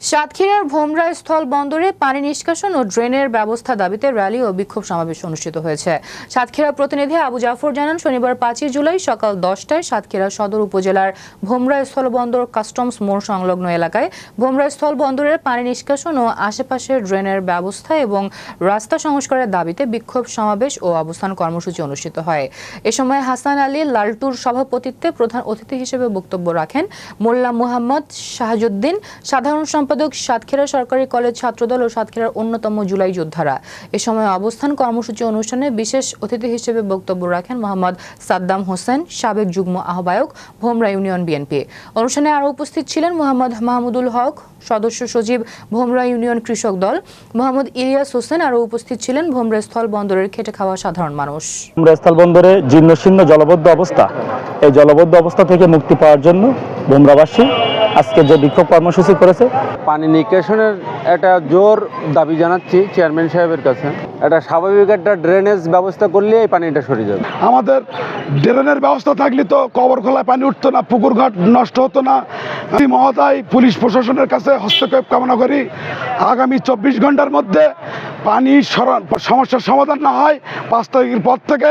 সাতক্ষীরার ভোমরা স্থল বন্দরে পানি নিষ্কাশন ও ড্রেনের ব্যবস্থা দাবিতে র্যালি ও বিক্ষোভ সমাবেশ অনুষ্ঠিত হয়েছে। সাতক্ষীরা প্রতিনিধি আবু জাফর জানান, শনিবার পাঁচই জুলাই সকাল দশটায় সাতক্ষীরা সদর উপজেলার ভোমরা স্থল বন্দর কাস্টমস মোড় সংলগ্ন এলাকায় ভোমরা স্থল বন্দরের পানি নিষ্কাশন ও আশেপাশের ড্রেনের ব্যবস্থা এবং রাস্তা সংস্কারের দাবিতে বিক্ষোভ সমাবেশ ও অবস্থান কর্মসূচি অনুষ্ঠিত হয়। এ সময় হাসান আলী লালটুর সভাপতিত্বে প্রধান অতিথি হিসেবে বক্তব্য রাখেন মোল্লা মুহাম্মদ শাহাজুদ্দিন। সাধারণ সম্পাদক সাতক্ষীরা সরকারি কলেজ ছাত্রদল ও সাতক্ষীরার অন্যতম জুলাই যোদ্ধারা। এ সময় অবস্থান কর্মসূচি অনুষ্ঠানে বিশেষ অতিথি হিসেবে বক্তব্য রাখেন মোহাম্মদ সাদ্দাম হোসেন, সাবেক যুগ্ম আহ্বায়ক, ভোমরা ইউনিয়ন বিএনপি। অনুষ্ঠানে আরও উপস্থিত ছিলেন মোহাম্মদ মাহমুদুল হক, সদস্য সচিব ভোমরা ইউনিয়ন কৃষক দল, মোহাম্মদ ইলিয়াস হোসেন, আরও উপস্থিত ছিলেন ভোমরা স্থল বন্দরের খেটে খাওয়া সাধারণ মানুষ। আমরা স্থলবন্দরে জীর্ণশীর্ণ জলবদ্ধ অবস্থা। এই জলবদ্ধ অবস্থা থেকে মুক্তি পাওয়ার জন্য ভোমরাবাসী আজকে যে বিক্ষোভ কর্মসূচি করেছে। পানি নিকাশনের একটা জোর দাবি জানাচ্ছি চেয়ারম্যান সাহেবের কাছে। একটা স্বাভাবিক একটা ড্রেনেজ ব্যবস্থা করলে এই পানিটা সরে যাবে। আমাদের ড্রেনের ব্যবস্থা থাকলে তো কবর খোলায় পানি উঠতো না পুকুর ঘাট নষ্ট হতো না। আমি মহোদয় পুলিশ প্রশাসনের কাছে হস্তক্ষেপ কামনা করি আগামী চব্বিশ ঘণ্টার মধ্যে পানি সমস্যার সমাধান না হয় পাঁচ তারিখের পর থেকে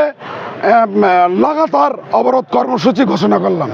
লাগাতার অবরোধ কর্মসূচি ঘোষণা করলাম।